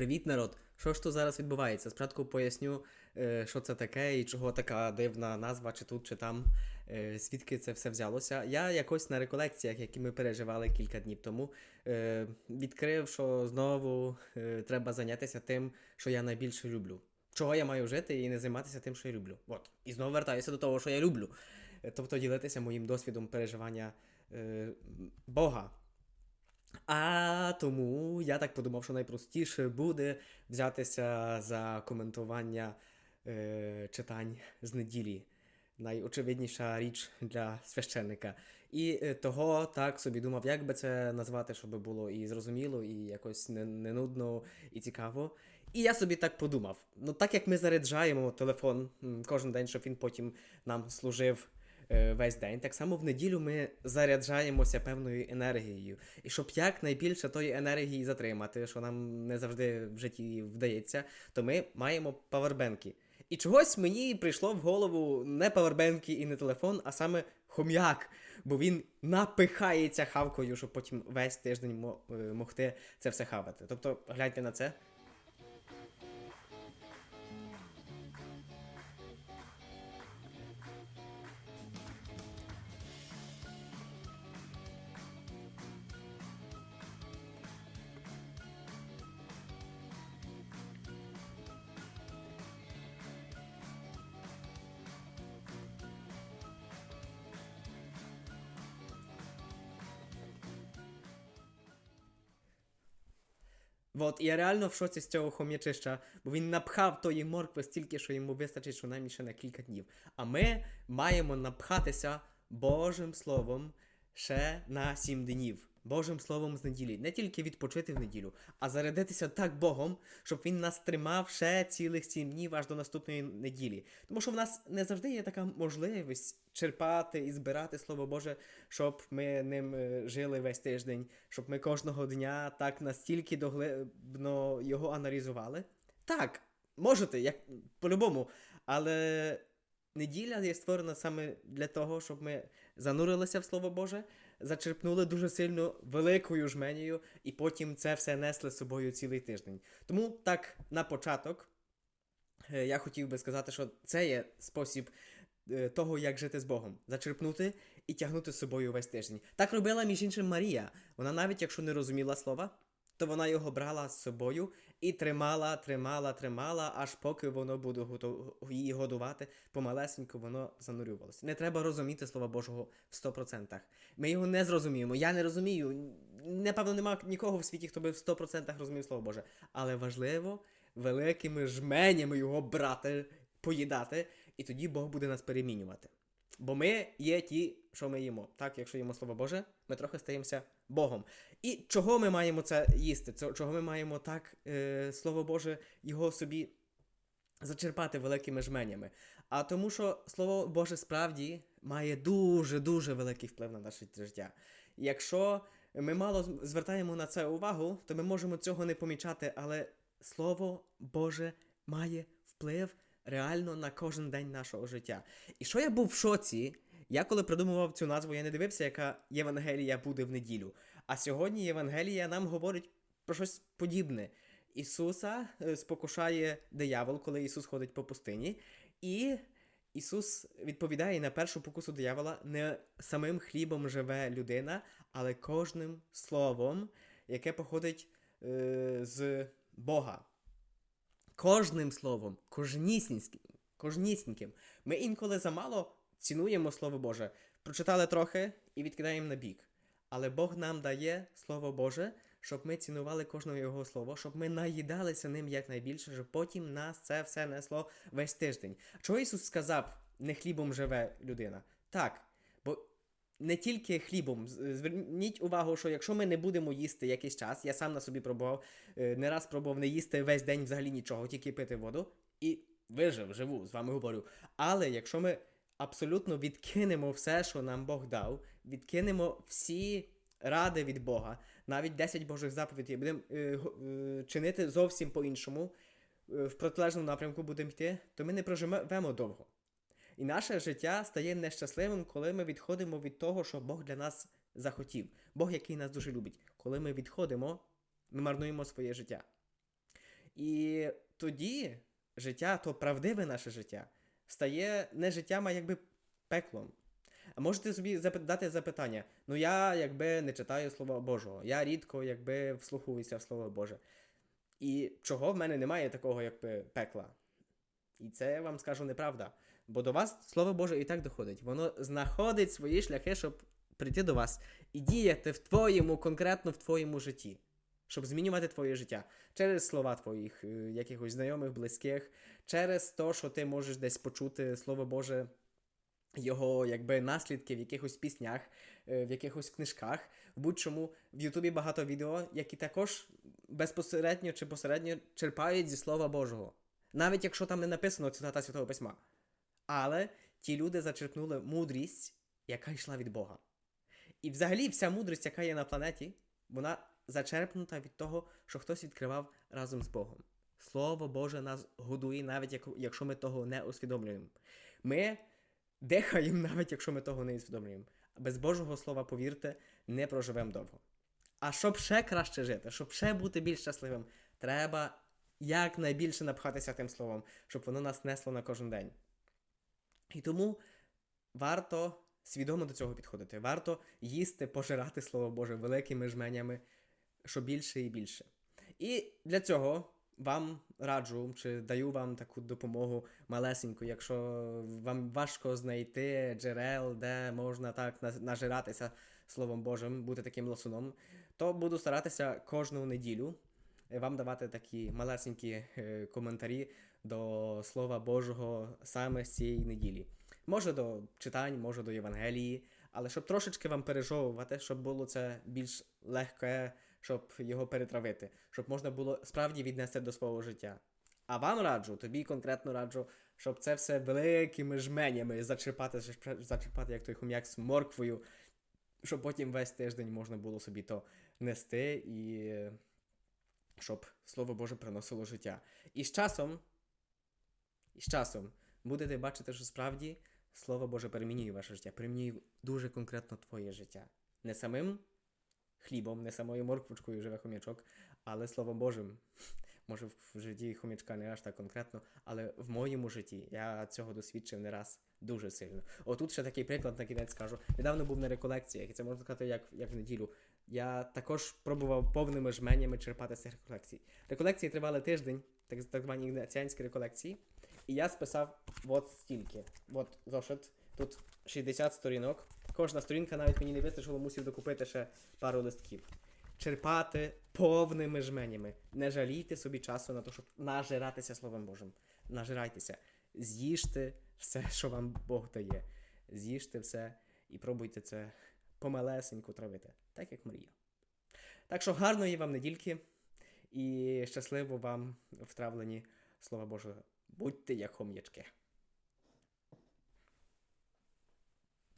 Привіт, народ! Що ж тут зараз відбувається? Спочатку поясню, е, що це таке і чого така дивна назва, чи тут, чи там, е, звідки це все взялося. Я якось на реколекціях, які ми переживали кілька днів тому, е, відкрив, що знову треба зайнятися тим, що я найбільше люблю. Чого я маю жити і не займатися тим, що я люблю. От. І знову вертаюся до того, що я люблю. Тобто ділитися моїм досвідом переживання Бога. А тому я так подумав, що найпростіше буде взятися за коментування е, читань з неділі. Найочевидніша річ для священника. І е, того так собі думав, як би це назвати, щоб було і зрозуміло, і якось не, не нудно і цікаво. І я собі так подумав: ну так як ми заряджаємо телефон кожен день, щоб він потім нам служив весь день. Так само в неділю ми заряджаємося певною енергією. І щоб якнайбільше тої енергії затримати, що нам не завжди в житті вдається, то ми маємо павербенки. І чогось мені прийшло в голову не павербенки і не телефон, а саме хом'як. Бо він напихається хавкою, щоб потім весь тиждень е, могти це все хавати. Тобто, гляньте на це. От, я реально в шоці з цього хом'ячища, бо він напхав тої моркви стільки, що йому вистачить щонайменше ще на кілька днів. А ми маємо напхатися Божим Словом ще на сім днів. Божим Словом з неділі. Не тільки відпочити в неділю, а зарядитися так Богом, щоб він нас тримав ще цілих сім днів аж до наступної неділі. Тому що в нас не завжди є така можливість черпати і збирати Слово Боже, щоб ми ним е, жили весь тиждень, щоб ми кожного дня так настільки доглибно його аналізували. Так, можете, як по-любому, але неділя є створена саме для того, щоб ми занурилися в Слово Боже, зачерпнули дуже сильно великою жменею, і потім це все несли з собою цілий тиждень. Тому так, на початок, е, я хотів би сказати, що це є спосіб е, того, як жити з Богом, зачерпнути і тягнути з собою весь тиждень. Так робила між іншим Марія. Вона навіть якщо не розуміла слова, то вона його брала з собою і тримала, тримала, тримала, аж поки воно буде готов... її годувати, помалесенько воно занурювалося. Не треба розуміти слова Божого в 100%. Ми його не зрозуміємо. Я не розумію. Напевно, нема нікого в світі, хто би в 100% розумів слово Боже. Але важливо великими жменями його брати, поїдати, і тоді Бог буде нас перемінювати. Бо ми є ті, що ми їмо. Так, якщо їмо Слово Боже, ми трохи стаємося Богом. І чого ми маємо це їсти? Чого ми маємо так, е, Слово Боже, його собі зачерпати великими жменями? А тому, що Слово Боже справді має дуже-дуже великий вплив на наше життя. Якщо ми мало звертаємо на це увагу, то ми можемо цього не помічати, але Слово Боже має вплив реально на кожен день нашого життя. І що я був в шоці, я коли придумував цю назву, я не дивився, яка Євангелія буде в неділю. А сьогодні Євангелія нам говорить про щось подібне. Ісуса е, спокушає диявол, коли Ісус ходить по пустині, і Ісус відповідає на першу покусу диявола: не самим хлібом живе людина, але кожним словом, яке походить е, з Бога. Кожним словом, кожнісіньким, кожнісіньким. Ми інколи замало цінуємо Слово Боже. Прочитали трохи і відкидаємо на бік. Але Бог нам дає Слово Боже, щоб ми цінували кожне Його слово, щоб ми наїдалися ним якнайбільше, щоб потім нас це все несло весь тиждень. Чого Ісус сказав, не хлібом живе людина? Так, не тільки хлібом. Зверніть увагу, що якщо ми не будемо їсти якийсь час, я сам на собі пробував, е, не раз пробував не їсти весь день взагалі нічого, тільки пити воду, і вижив, живу, з вами говорю. Але якщо ми абсолютно відкинемо все, що нам Бог дав, відкинемо всі ради від Бога, навіть 10 Божих заповідей, будемо е, е, чинити зовсім по-іншому, е, в протилежному напрямку будемо йти, то ми не проживемо довго. І наше життя стає нещасливим, коли ми відходимо від того, що Бог для нас захотів. Бог, який нас дуже любить. Коли ми відходимо, ми марнуємо своє життя. І тоді життя, то правдиве наше життя, стає не життям, а якби пеклом. А можете собі дати запитання: ну я якби не читаю Слова Божого, я рідко якби вслуховуюся в Слово Боже. І чого в мене немає такого, якби пекла? І це я вам скажу неправда. Бо до вас Слово Боже і так доходить. Воно знаходить свої шляхи, щоб прийти до вас і діяти в твоєму, конкретно в твоєму житті, щоб змінювати твоє життя через слова твоїх, е, якихось знайомих, близьких, через те, що ти можеш десь почути Слово Боже, його якби наслідки в якихось піснях, е, в якихось книжках. В будь-чому в Ютубі багато відео, які також безпосередньо чи посередньо черпають зі Слова Божого. Навіть якщо там не написано цитата Святого Письма. Але ті люди зачерпнули мудрість, яка йшла від Бога. І взагалі вся мудрість, яка є на планеті, вона зачерпнута від того, що хтось відкривав разом з Богом. Слово Боже нас годує, навіть якщо ми того не усвідомлюємо. Ми дихаємо, навіть якщо ми того не усвідомлюємо. Без Божого Слова, повірте, не проживемо довго. А щоб ще краще жити, щоб ще бути більш щасливим, треба якнайбільше напхатися тим словом, щоб воно нас несло на кожен день. І тому варто свідомо до цього підходити. Варто їсти, пожирати Слово Боже великими жменями, що більше і більше. І для цього вам раджу чи даю вам таку допомогу малесеньку, якщо вам важко знайти джерел, де можна так нажиратися Словом Божим, бути таким ласуном, то буду старатися кожну неділю вам давати такі малесенькі е, коментарі до Слова Божого саме з цієї неділі. Може до читань, може до Євангелії, але щоб трошечки вам пережовувати, щоб було це більш легке, щоб його перетравити, щоб можна було справді віднести до свого життя. А вам раджу, тобі конкретно раджу, щоб це все великими жменями зачерпати, зачерпати як той хом'як з морквою, щоб потім весь тиждень можна було собі то нести і щоб Слово Боже приносило життя. І з часом, і з часом будете бачити, що справді Слово Боже перемінює ваше життя, перемінює дуже конкретно твоє життя. Не самим хлібом, не самою морквочкою живе хомячок, але Словом Божим. Може, в житті хомячка не аж так конкретно, але в моєму житті я цього досвідчив не раз дуже сильно. Отут ще такий приклад на кінець скажу. Недавно був на реколекціях, і це можна сказати, як, як в неділю. Я також пробував повними жменями черпати з цих реколекцій. Реколекції тривали тиждень, так, так звані ігнаціанські реколекції. І я списав от стільки. От зошит. Тут 60 сторінок. Кожна сторінка навіть мені не вистачило, мусив докупити ще пару листків. Черпати повними жменями. Не жалійте собі часу на те, щоб нажиратися Словом Божим. Нажирайтеся. З'їжте все, що вам Бог дає. З'їжте все і пробуйте це помалесеньку травити, так як Марія. Так що гарної вам недільки і щасливо вам в травленні Слова Божого. Будьте як хом'ячки.